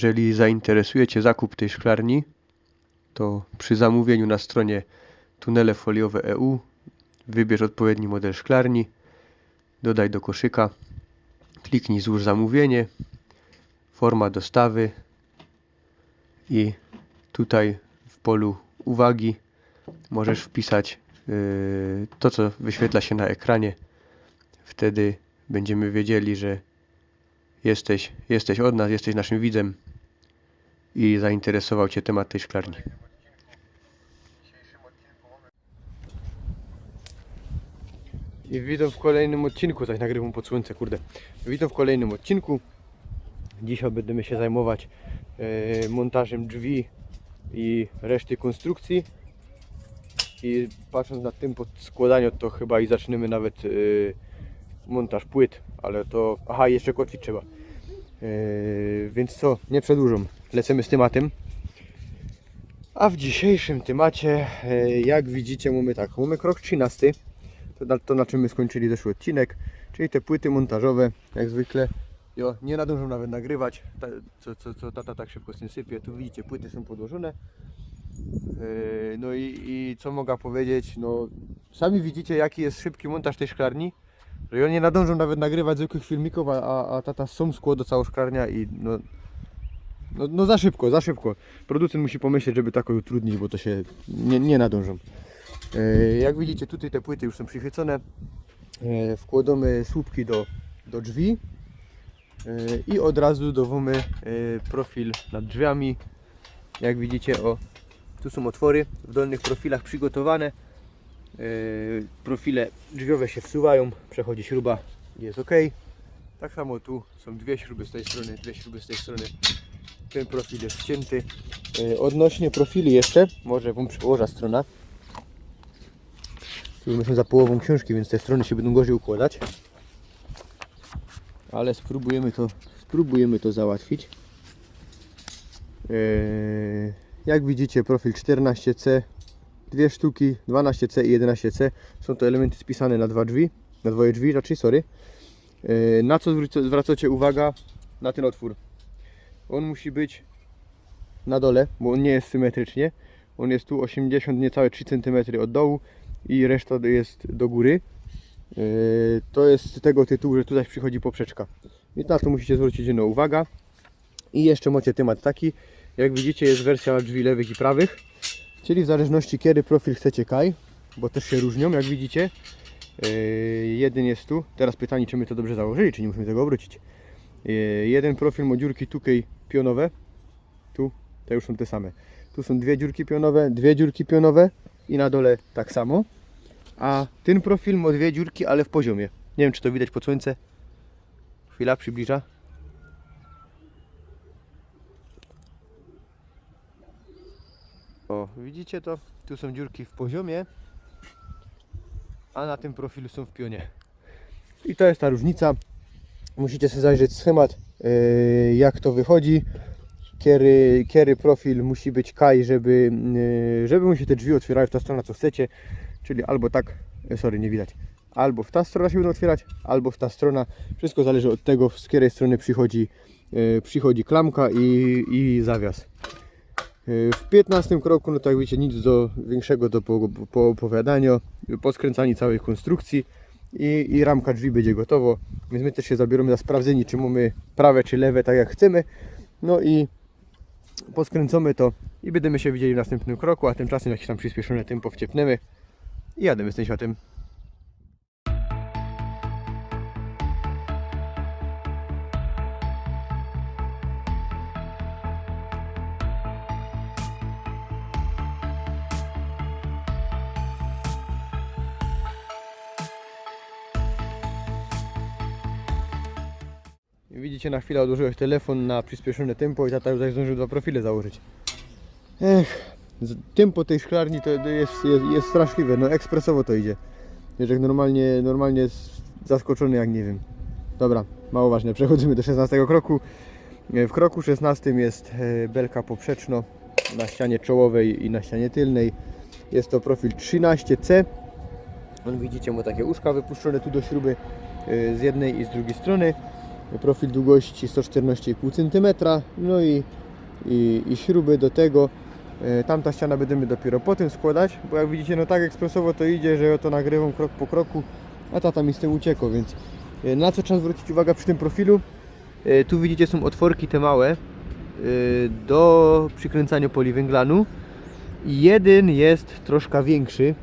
Jeżeli zainteresuje Cię zakup tej szklarni, to przy zamówieniu na stronie tunele foliowe EU wybierz odpowiedni model szklarni, dodaj do koszyka, kliknij złóż zamówienie, forma dostawy i tutaj w polu uwagi możesz wpisać yy, to, co wyświetla się na ekranie. Wtedy będziemy wiedzieli, że jesteś, jesteś od nas, jesteś naszym widzem i zainteresował Cię temat tej szklarni. I witam w kolejnym odcinku, tak nagrywam pod słońce, kurde. Witam w kolejnym odcinku. Dzisiaj będziemy się zajmować e, montażem drzwi i reszty konstrukcji. I patrząc na tym składaniu, to chyba i zaczniemy nawet e, montaż płyt, ale to... Aha, jeszcze kotwić trzeba. E, więc co, nie przedłużam. Lecimy z tematem. A w dzisiejszym temacie, e, jak widzicie, mamy tak, mamy krok 13 to to na czym my skończyli zeszły odcinek, czyli te płyty montażowe, jak zwykle. Jo, nie nadążam nawet nagrywać, ta, co, co, co tata tak szybko z tym sypie. Tu widzicie, płyty są podłożone. Yy, no i, i co mogę powiedzieć, no sami widzicie jaki jest szybki montaż tej szklarni, że ja nie nadążam nawet nagrywać zwykłych filmików, a, a, a tata są składa cała szklarnia i no, no, no za szybko, za szybko. Producent musi pomyśleć, żeby tak utrudnić, bo to się nie, nie nadążam. E, Jak widzicie tutaj te płyty już są przychwycone. E, Wkładamy słupki do, do drzwi e, i od razu dowamy e, profil nad drzwiami. Jak widzicie o tu są otwory w dolnych profilach przygotowane. E, Profile drzwiowe się wsuwają, przechodzi śruba jest ok. Tak samo tu są dwie śruby z tej strony, dwie śruby z tej strony. Ten profil jest wcięty. E, Odnośnie profili jeszcze, może Wam przełoża strona. Tu myśmy za połową książki, więc te strony się będą gorzej układać. Ale spróbujemy to, spróbujemy to załatwić. Eee, jak widzicie profil 14C, dwie sztuki, 12C i 11C. Są to elementy spisane na dwa drzwi, na dwoje drzwi raczej, sorry. Eee, na co zwracacie uwagę? Na ten otwór. On musi być na dole, bo on nie jest symetrycznie. On jest tu 80, niecałe 3 cm od dołu i reszta jest do góry. Yy, To jest z tego tytułu, że tutaj przychodzi poprzeczka. I na to musicie zwrócić uwagę. I jeszcze macie temat taki, jak widzicie jest wersja drzwi lewych i prawych, czyli w zależności kiedy profil chcecie kaj, bo też się różnią, jak widzicie. Yy, Jeden jest tu, teraz pytanie czy my to dobrze założyli, czy nie musimy tego obrócić. Yy, Jeden profil ma dziurki tukej pionowe, tu te już są te same. Tu są dwie dziurki pionowe, dwie dziurki pionowe i na dole tak samo. A ten profil ma dwie dziurki, ale w poziomie. Nie wiem, czy to widać pod słońce. Chwila, przybliża. O, widzicie to? Tu są dziurki w poziomie, a na tym profilu są w pionie. I to jest ta różnica. Musicie sobie zajrzeć schemat, yy, jak to wychodzi. Kiery, kiery profil musi być kaj, żeby, yy, żeby mu się te drzwi otwierały w ta strona, co chcecie. Czyli albo tak, e, sorry, nie widać. Albo w ta strona się będą otwierać, albo w ta strona. Wszystko zależy od tego, z której strony przychodzi, yy, przychodzi klamka i, i zawias. Yy, W 15 kroku, no tak wiecie, nic do większego do po, po opowiadania. Po skręcaniu całej konstrukcji i, i ramka drzwi będzie gotowo. Więc my też się zabieramy za sprawdzenie, czy mamy prawe czy lewe, tak jak chcemy. No i poskręcamy to i będziemy się widzieli w następnym kroku, a tymczasem jakieś tam przyspieszone tempo wciepniemy i jademy z tym światem. Widzicie, na chwilę odłożyłeś telefon na przyspieszone tempo i tata już zdążył dwa profile założyć. Ech, tempo tej szklarni to jest, jest, jest straszliwe, no ekspresowo to idzie. Wiesz, jak normalnie, normalnie jest zaskoczony jak nie wiem. Dobra, mało ważne, przechodzimy do 16 kroku. E, W kroku 16 jest e, belka poprzeczno na ścianie czołowej i na ścianie tylnej. Jest to profil 13C. On widzicie, ma takie uszka wypuszczone tu do śruby e, z jednej i z drugiej strony. Profil długości 114,5 cm, no i, i, i śruby do tego. E, Tamta ściana będziemy dopiero po tym składać, bo jak widzicie, no tak ekspresowo to idzie, że ja to nagrywam krok po kroku, a tata mi z tym uciekło, więc e, na co trzeba zwrócić uwagę przy tym profilu? E, Tu widzicie są otworki te małe do przykręcania poliwęglanu. Jeden jest troszkę większy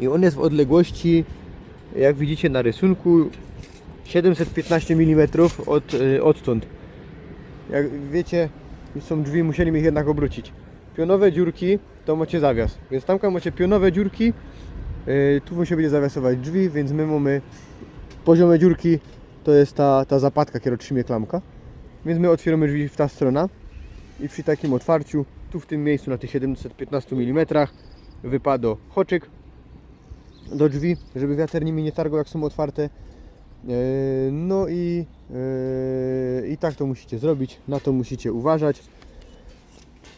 i on jest w odległości, jak widzicie na rysunku, 715 mm od, e, odtąd. Jak wiecie, są drzwi, musieli ich jednak obrócić. Pionowe dziurki to macie zawias, więc tam macie pionowe dziurki, e, tu się będzie zawiasować drzwi, więc my mamy poziome dziurki, to jest ta, ta zapadka, która trzymie klamka. Więc my otwieramy drzwi w ta strona i przy takim otwarciu, tu w tym miejscu na tych 715 mm wypada hoczyk do drzwi, żeby wiatr nimi nie targał jak są otwarte. E, No i, e, i tak to musicie zrobić, na to musicie uważać.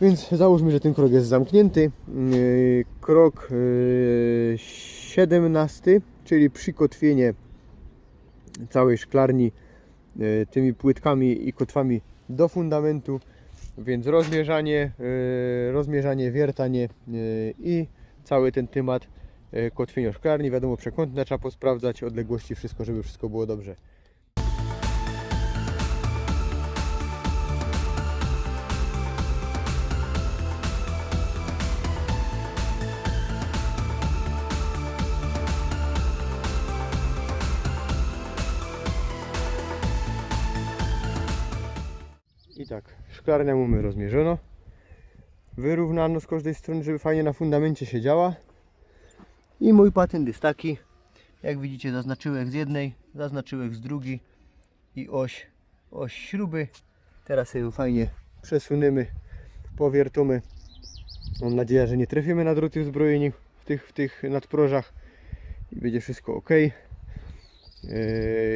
Więc załóżmy, że ten krok jest zamknięty. E, Krok e, 17, czyli przykotwienie całej szklarni tymi płytkami i kotwami do fundamentu. Więc rozmierzanie, rozmierzanie, wiertanie i cały ten temat e, kotwienia szklarni. Wiadomo, przekątne trzeba posprawdzać, odległości, wszystko, żeby wszystko było dobrze. I tak, szklarnia mamy rozmierzono. Wyrównano z każdej strony, żeby fajnie na fundamencie siedziała. I mój patent jest taki. Jak widzicie, zaznaczyłek z jednej, zaznaczyłek z drugiej i oś, oś śruby. Teraz ją fajnie przesunemy, powiertamy. Mam nadzieję, że nie trafimy na druty uzbrojeni w tych, w tych nadprożach i będzie wszystko ok. Yy,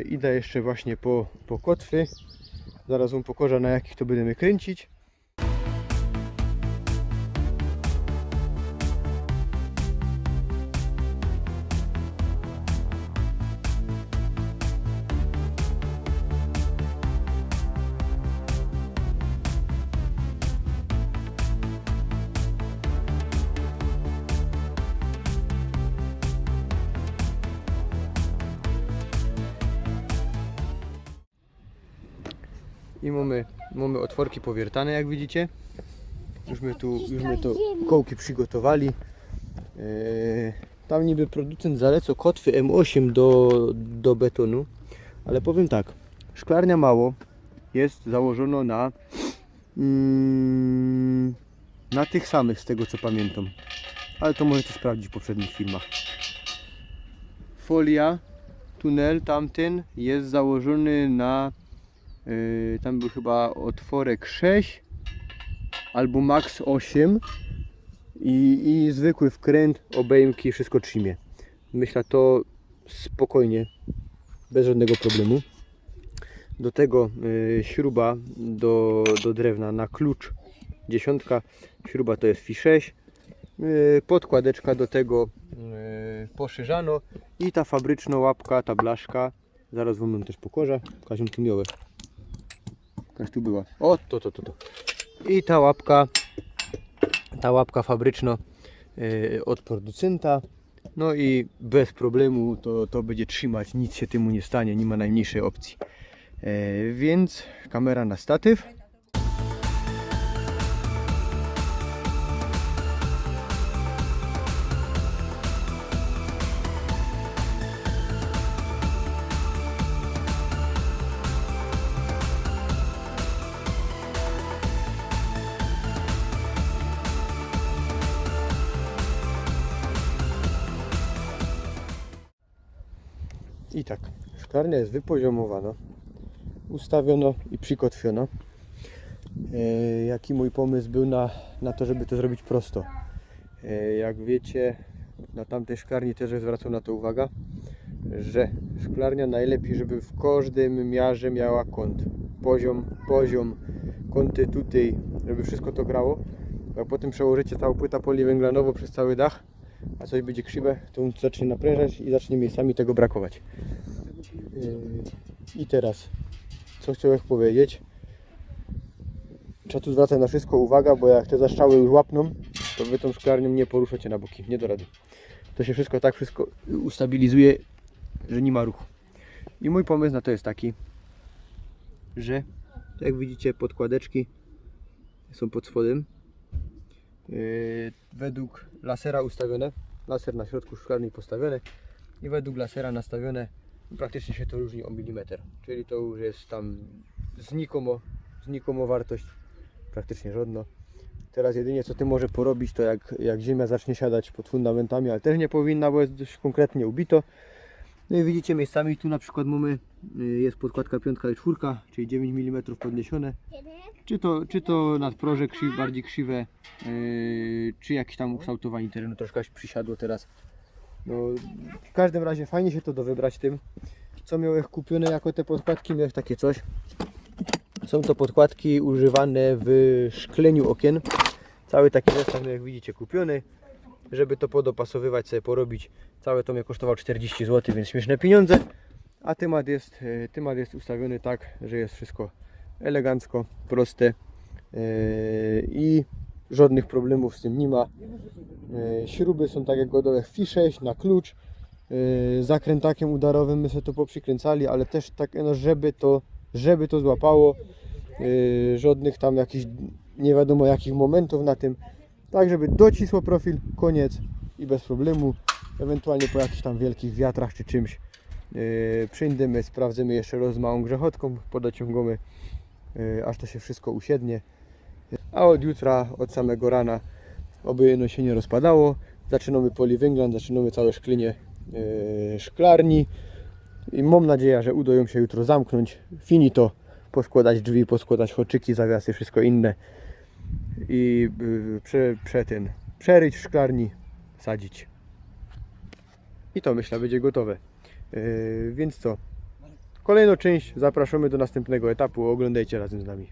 idę jeszcze właśnie po, po kotwy. Zaraz Wam pokażę na jakich to będziemy kręcić. I mamy, mamy otworki powiertane jak widzicie. Już my tu już my to kołki przygotowali. Eee, tam niby producent zaleca kotwy M8 do, do betonu. Ale powiem tak, szklarnia mało jest założono na mm, na tych samych z tego co pamiętam. Ale to możecie sprawdzić w poprzednich filmach. Folia, tunel tamten jest założony na tam był chyba otworek 6 albo max 8 i, i zwykły wkręt, obejmki, wszystko trzymie. Myślę to spokojnie, bez żadnego problemu. Do tego yy, śruba do, do drewna na klucz dziesiątka. Śruba to jest Fi 6. Yy, podkładeczka do tego poszerzano i ta fabryczna łapka, ta blaszka. Zaraz wam też pokorzę. Pokażę tu miałe. Jakaś tu była. O, to, to, to, to. I ta łapka, ta łapka fabryczna yy, od producenta. No i bez problemu to, to będzie trzymać, nic się temu nie stanie, nie ma najmniejszej opcji. Yy, więc kamera na statyw. I tak, szklarnia jest wypoziomowana, ustawiono i przykotwiono. E, jaki mój pomysł był na, na to, żeby to zrobić prosto? E, jak wiecie, na tamtej szklarni też zwracam na to uwagę, że szklarnia najlepiej, żeby w każdym miarze miała kąt. Poziom, poziom, kąty tutaj, żeby wszystko to grało. Jak potem przełożycie całą płytę poliwęglanową przez cały dach, a coś będzie krzywe, to on zacznie naprężać i zacznie miejscami tego brakować. Yy, I teraz, co chciałem powiedzieć? Trzeba tu zwracać na wszystko uwaga, bo jak te zaszczały już łapną, to wy tą szklarnią nie poruszacie na boki, nie do rady. To się wszystko tak wszystko ustabilizuje, że nie ma ruchu. I mój pomysł na to jest taki, że jak widzicie podkładeczki są pod spodem. Yy, według lasera ustawione, laser na środku szklarni postawiony i według lasera nastawione praktycznie się to różni o milimetr. Czyli to już jest tam znikomo, znikomo wartość, praktycznie żadna. Teraz jedynie co ty może porobić to jak, jak ziemia zacznie siadać pod fundamentami, ale też nie powinna, bo jest dość konkretnie ubito. No i widzicie miejscami tu na przykład mamy y, jest podkładka piątka i czwórka, czyli 9 mm podniesione. Czy to, czy to nadproże krzyw, bardziej krzywe, yy, czy jakieś tam ukształtowanie terenu, troszkę przysiadło teraz. No, w każdym razie fajnie się to do wybrać tym. Co miałem kupione jako te podkładki, miałem takie coś. Są to podkładki używane w szkleniu okien. Cały taki zestaw, jak widzicie, kupiony. Żeby to podopasowywać sobie, porobić. Całe to mnie kosztowało 40 zł, więc śmieszne pieniądze. A temat jest, e, temat jest ustawiony tak, że jest wszystko elegancko, proste e, i żadnych problemów z tym nie ma. E, Śruby są tak jak godowe Fi 6 na klucz. Zakrętakiem udarowym my sobie to poprzykręcali, ale też tak, no, żeby to, żeby to złapało. Żadnych tam jakichś nie wiadomo jakich momentów na tym. Tak, żeby docisło profil, koniec i bez problemu. Ewentualnie po jakichś tam wielkich wiatrach czy czymś yy, przyjdziemy, sprawdzimy jeszcze raz z małą grzechotką, podociągamy yy, aż to się wszystko usiednie. A od jutra, od samego rana, oby no się nie rozpadało, zaczynamy poliwęglan, zaczynamy całe szklenie yy, szklarni i mam nadzieję, że uda ją się jutro zamknąć, finito, poskładać drzwi, poskładać haczyki, zawiasy, wszystko inne i prze, prze ten, przeryć w szklarni, sadzić. I to myślę będzie gotowe. Yy, więc co? Kolejną część zapraszamy do następnego etapu. Oglądajcie razem z nami.